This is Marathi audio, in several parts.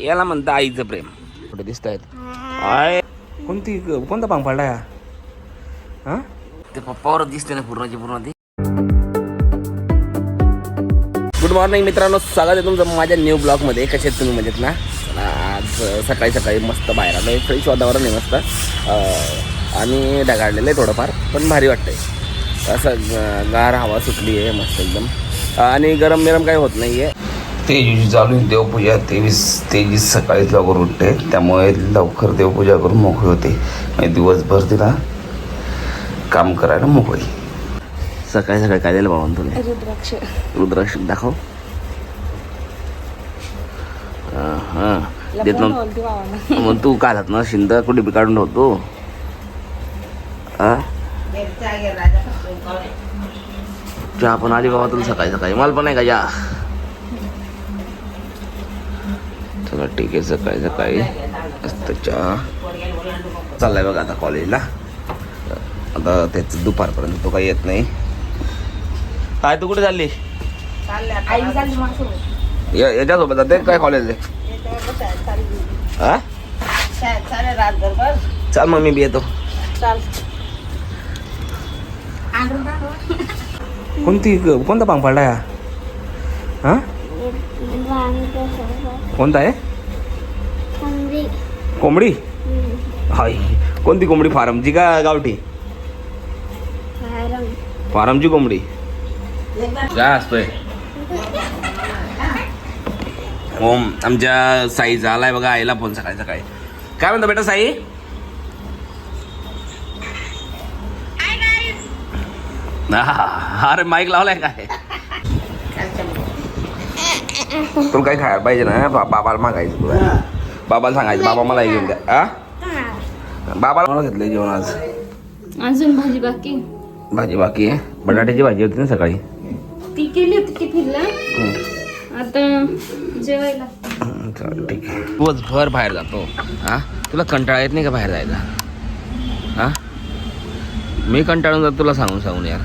याला म्हणतं आईचं प्रेम. कुठे दिसत आहेत आय. कोणती कोणता पांग पडला या हा? ते पप्पावर दिसते ना पूर्णची पूर्ण ती. गुड मॉर्निंग मित्रांनो स्वागत आहे तुमचं माझ्या न्यू ब्लॉगमध्ये कसे आहेत तुम्ही? मजेत ना? आज सकाळी सकाळी मस्त बाहेर आलं फ्रेश वातावरण आहे मस्त. आणि ढगाळलेलं आहे थोडंफार पण भारी वाटतंय. असं गार हवा सुटली आहे मस्त एकदम. आणि गरम गरम काही होत नाही आहे तेजूची चालू देवपूजा तेवीस तेवीस सकाळीच लवकर उठते. त्यामुळे लवकर देवपूजा करून मोकळी होते. आणि दिवसभर तिला काम करायला मोकळी. सकाळी सकाळी काय दिलं बाबा तुला? रुद्राक्ष. रुद्राक्ष दाखव. हां देत नव्हतं. मग तू काढत ना शिंद कुठे बी काढून ठेवतो? हा चहा पण आली बाबा तुला सकाळी सकाळी. मला पण नाही का चहा? चला ठीक आहे सकाळी सकाळी मस्त चहा चाललाय बघा आता कॉलेजला आता त्याच दुपारपर्यंत तो काही येत नाही. काय तू कुठे चालली? या- याच्यासोबत जाते काय कॉलेज हा? चाल मग मी बी येतो. कोणती कोणता पांग पडला हा? कोणता आहे? कोंबडी? हाय कोणती कोंबडी? फार्मची का गावठी? फार्मची कोंबडी. काय असतोय. ओम आमच्या साईचा आलाय बघा आईला फोन सकाळी सकाळी. काय म्हणतो बेटा साई? हा, अरे माईक लावलाय काय? तुला काही खायला पाहिजे ना बा- बाबाला मागायचं तुला. बाबाला सांगायचं. बाबा मला हे घेऊन द्या. आ बाबाला मला घेतलंय जेवण आज? अजून भाजी बाकी. भाजी बाकी आहे. बटाट्याची भाजी होती ना सकाळी. ती केली होती टिफिनला. आता जेवायला. चालेल ठीक आहे. दिवसभर बाहेर जातो. हा? तुला कंटाळा येत नाही का बाहेर जायला? हा? मी कंटाळून जातो तुला सांगून सांगून यार.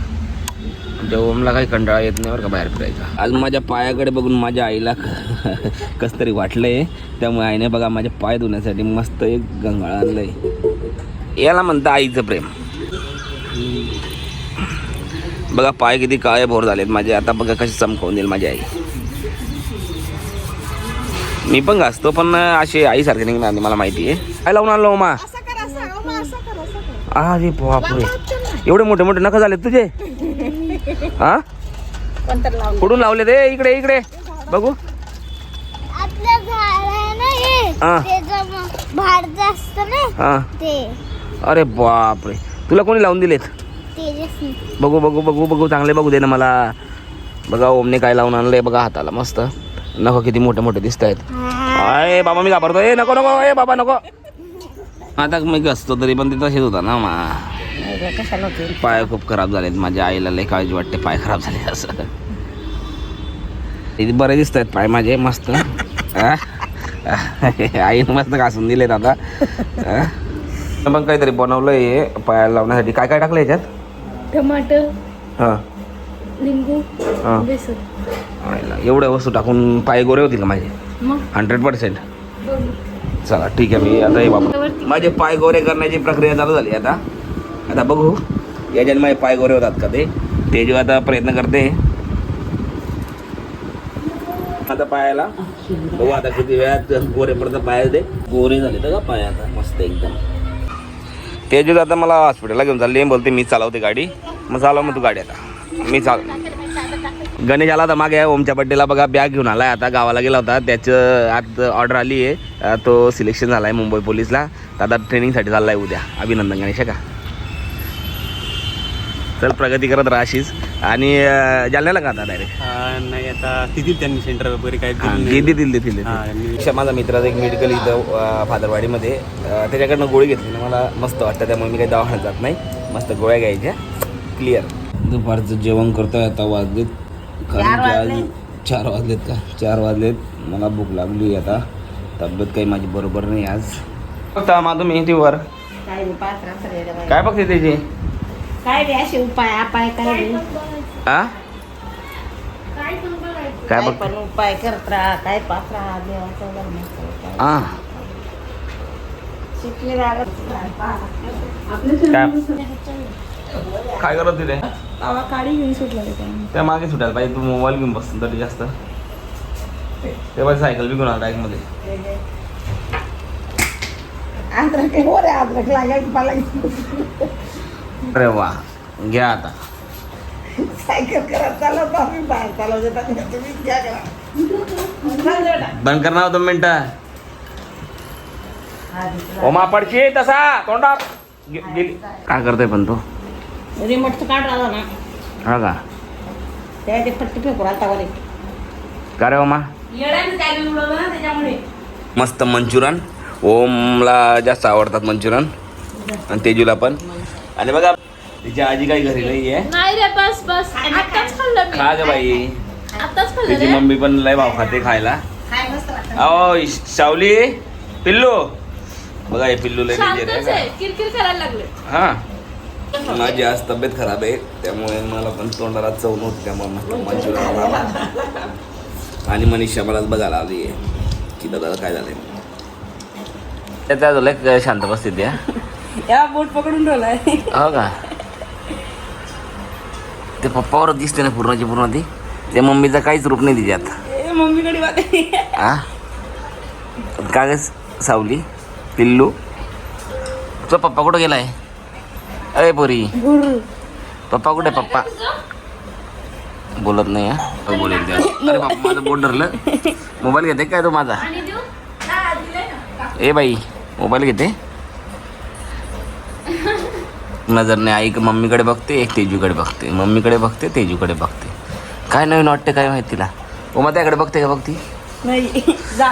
आमच्या ओमला काही कंटाळा येत नाही बरं का बाहेर फिरायचा आज माझ्या पायाकडे बघून माझ्या आईला कस तरी वाटलंय. त्यामुळे आईने बघा माझे पाय धुण्यासाठी मस्त एक गंगाळ आणलंय. याला म्हणतं आईचं प्रेम. बघा पाय किती काळे भोर झालेत माझे. आता बघा कसे चमकवून देईल माझी आई. मी पण घासतो पण अशी आईसारखी निघणार नाही मला माहिती आहे. काय लावून आणलं उमा? अरे बापरे. एवढे मोठे मोठे नखं झाले तुझे? हा? कुठून लावले ते? इकडे इकडे. बघू. हे हा. हा. अरे बापरे. तुला कोणी लावून दिलेत? बघू बघू बघू बघू. चांगले बघू दे ना मला. बघा ओमने काय लावून आणलंय बघा हाताला. मस्त. नखं किती मोठे मोठे दिसत आहेत. अय बाबा मी घाबरतो ए नको नको. ए बाबा नको. आता मी असतो तरी पण तिथं हेच होता ना मा. कशाला होते पाय खूप खराब झालेत. माझ्या आईला लय काळजी वाटते पाय खराब झाले असं. इथे बरे दिसत आहेत पाय माझे मस्त. आ? आईनं मस्त घासून दिलेत आता. आ? पण काहीतरी बनवलंय हे पायाला लावण्यासाठी. काय काय टाकलं याच्यात? टमाटर हां. लिंबू हां. एवढ्या वस्तू टाकून पाय गोरे होतील का माझे? मग? हंड्रेड पर्सेंट बघू. चला ठीक आहे मी आता हे बाबा माझे पाय गोरे करण्याची प्रक्रिया चालू झाली आता. आता बघू. या माझे पाय गोरे होतात का ते? ते जेव्हा आता प्रयत्न करते. आता पायाला. बघू आता किती वेळात गोरेपर्यंत पाय ते. गोरे झाले तर का पाय आता? मस्त एकदम. तेजू आता मला हॉस्पिटलला घेऊन चालले. बोलते मी चालवते गाडी. मग चालव मग तू गाडी आता. मी चाल गणेश आला होता मागे. ओमच्या बड्डेला बघा बॅग घेऊन आला आता गावाला गेला होता. त्याचं आज ऑर्डर आली आहे तो सिलेक्शन झाला आहे मुंबई पोलीसला तर आता ट्रेनिंगसाठी चालला आहे उद्या. अभिनंदन गणेश का? चल प्रगती करत राहशीस आणि जालन्याला का आता डायरेक्ट नाही आता तिथील त्यांनी सेंटर वगैरे काय दिलं देतील. देतील. माझा मित्राचा एक मेडिकल इथं फादरवाडीमध्ये त्याच्याकडनं गोळी घेतली ना मला मस्त वाटतं त्यामुळे मी काही दवाखान्यात जात नाही. मस्त गोळ्या घ्यायच्या. क्लिअर दुपारचं जेवण करतोय आता वाजलेत. कारण की आज चार वाजलेत का? चार वाजलेत. मला भूक लागली आता. तब्येत काही माझी बरोबर नाही आज. बघता मा तुम्ही टीव्हीवर. काय रे, पाच रात्र रे बाई. काय बघते त्याची? काय रे असे उपाय काय रे आ? काय काय बघ पण उपाय करत राहा काय पाच राहा देवाचं धर्माचं, काय शिकले लागत काय? काय करत तिथे काळी घेऊन सुटला त्या मागे सुटायला पाहिजे तू मोबाईल घेऊन बस तरी जास्त. ते पाहिजे सायकल बी घेऊन आला मध्ये आंध्र काय हो रे आंध्र लागायचं मला अरे वा. घ्या आता. सायकल करत चालवतो आम्ही बाहेर चालवतो तर तुम्ही घ्या करा. बंद कर ना दोन मिनिटं. हा, दिसला. ओमा पडची तसा तोंडात गे- गेली. काय करतोय पण तो? रिमोटचं काढ राहिला ना. हा का? त्या ते पट्टी फेकू राहता वर. का रे ओमा? येड्याने काय उडवलं ना त्याच्यामुळे. मस्त मंचुरन ओमला जास्त आवडतात मंचुरन आणि तेजूला पण. आणि बघा तिची आजी काही घरी नाही आहे नाही रे बस बस. आताच खाल्लं मी. खा ग बाई. आताच खाल्लं तिची रे. मम्मी पण लय भाव खाते खायला. काय मस्त वाटतं. अहो सावली पिल्लू. बघा हे पिल्लू लय डेंजर शांतच आहे आहे. किरकिर करायला लागले. हा. माझी आज तब्येत खराब आहे त्यामुळे मला पण तोंडाला चव नव्हती त्यामुळे मस्त मंचुरियन आणि मनीषा मला बघायला आली आहे. की दादा काय झालंय? त्याच्या लय शांत बसते त्या या बोट पकडून ठेवलाय. हो का? ते पप्पावर दिसते ना पूर्णची पूर्ण ती. त्या मम्मीचं काहीच रूप नाही तिच्यात. मम्मीकडे वाटे हा का ग सावली पिल्लू. तुझा पप्पा कुठं गेलाय? अरे पोरी. पप्पा कुठे पप्पा? बोलत नाही हा? तो बोलेल त्या अरे बाप माझं बोट धरलं. मोबाईल घेते काय तो माझा? आणि देऊ? हा, दिलंय ना. ए बाई मोबाईल घेते. नजर नाही आई मम्मीकडे बघते एक तेजूकडे बघते. मम्मीकडे बघते तेजूकडे बघते. काय नवीन वाटते काय माहिती तिला? ओमा त्याकडे बघते का बघती? नाही जा.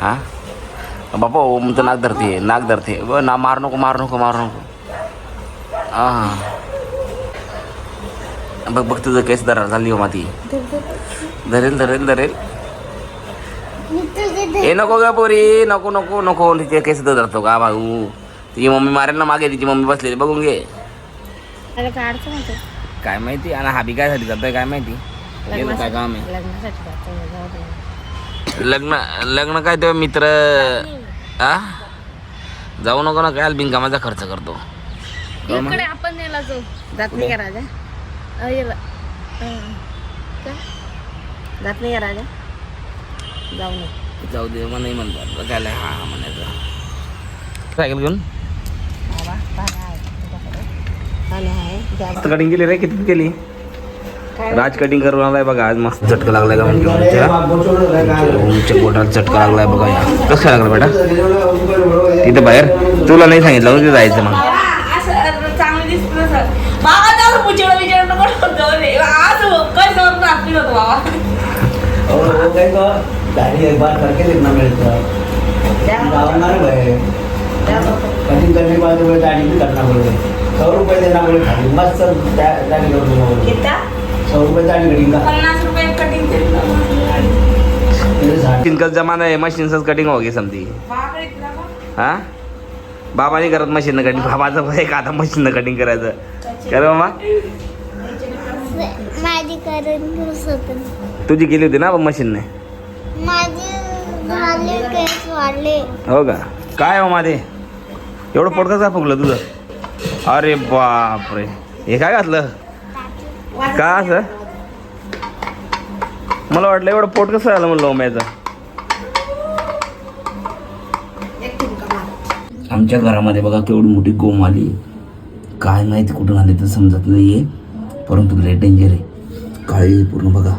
हा? बापा ओमचं नाक धरते नाक धरते ब ना मार नको मार नको मार नको. हा बघ बघ तुझं केस धरा झाली ओमा ती. धरेल धरेल धरेल. ए नको ग पोरी नको नको नको तिचे केस धरतो का भाऊ? तिची मम्मी मारेल ना मागे तिची मम्मी बसलेली बघून घे. काय अडचण होते? काय माहिती आणि हा बी काय साठी जातोय काय माहिती? गेलं काय काम आहे? लग्नासाठी जायचं, जाऊ दे. लग्न लग्न काय तेव्हा मित्र आ? जाऊ नको ना काय बिनकामाचा खर्च करतो. इकडे आपण जाऊ. जात नाही का राजा? अं. काय? जात नाही का राजा? जाऊ नये जाऊ दे मग नाही म्हणतात हा हा म्हणायचं. सायकल घेऊन बाबा पाणी आहे तुझ्याकडे पाणी आहे घ्या मस्त कटिंग केली रे किती केली? राज कटिंग करून आलाय बघा आज मस्त चटका लागलाय का म्हणजे पोटाला चटका लागलाय बघा या. कसं काय लागला बेटा? तिथे बाहेर? तुला नाही सांगितलं तिथे जायचं मग. कटिंग करने के बाद वो दाढ़ी भी करना पड़ेगा सौ रुपये देना पड़ेगा खाली मस्त दा- दाढ़ी। कितना सौ रुपये. दाढ़ी कटिंग का? पन्नास रुपये कटिंग मशीन का जमाना आहे मशीनच कटिंग हो समती तुला बा. हा? बाबा नाही करत मशीन कटिंग बाबाचं भय का आता मशीन कटिंग करायचं. कर माझी करून होतं. तुझी केली होती ना मशीनने केस वाढले. हो का? काय हो माझे एवढं पोट कसं काय फुगलं तुझं? अरे बापरे. हे काय घातलं? का असं? मला वाटलं एवढं पोट कसं झालं म्हणलं ओम्याचं आमच्या घरामध्ये बघा केवढी मोठी गोम आली. काय माहिती कुठून आली तर समजत नाहीये परंतु लय डेंजर आहे. काळी पूर्ण बघा.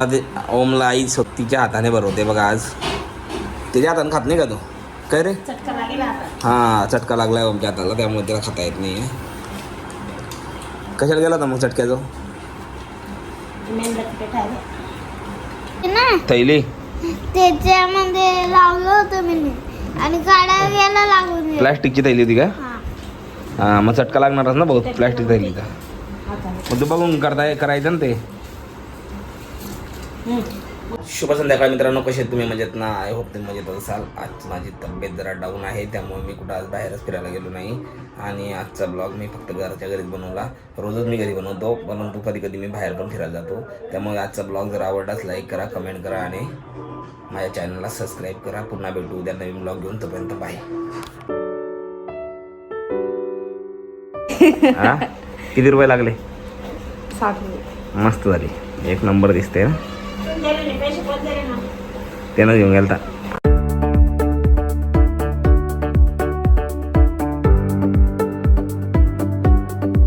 आता ओमला आई स्वतीच्या हाताने भरवते बघा आज. त्याच्या हाताने खात नाही का तू? काय रे? चटका लागेल आता. हा चटका लागलाय ओमच्या हाताला त्यामुळे त्याला खाता येत नाही कशाला गेला होता मग चटक्याचा? थैली? त्याच्यामध्ये लावलं होतं मी आणि काढायला गेला लागून गेलं. प्लॅस्टिकची थैली होती का? हा. मग चटका लागणारच ना बहुत प्लॅस्टिक थैली का मग तू बघून करताय करायचं ना ते. शुभ संध्याकाळ मित्रांनो कसे तुम्ही? मजेत ना? आय होप तुम्ही मजेत असाल. आज माझी तब्येत जरा डाऊन आहे त्यामुळे मी कुठं आज बाहेरच फिरायला गेलो नाही. आणि आजचा ब्लॉग मी फक्त घरच्या घरीच बनवला. रोजच मी घरी बनवतो परंतु कधी कधी मी बाहेर पण फिरायला जातो. त्यामुळे आजचा ब्लॉग जर आवडलाच लाईक करा कमेंट करा आणि माझ्या चॅनलला सबस्क्राईब करा. पुन्हा भेटू उद्या नवीन ब्लॉग घेऊन. तोपर्यंत बाय किती रुपये लागले? मस्त झाली. एक नंबर दिसते ना? त्यानं घेऊन गेलता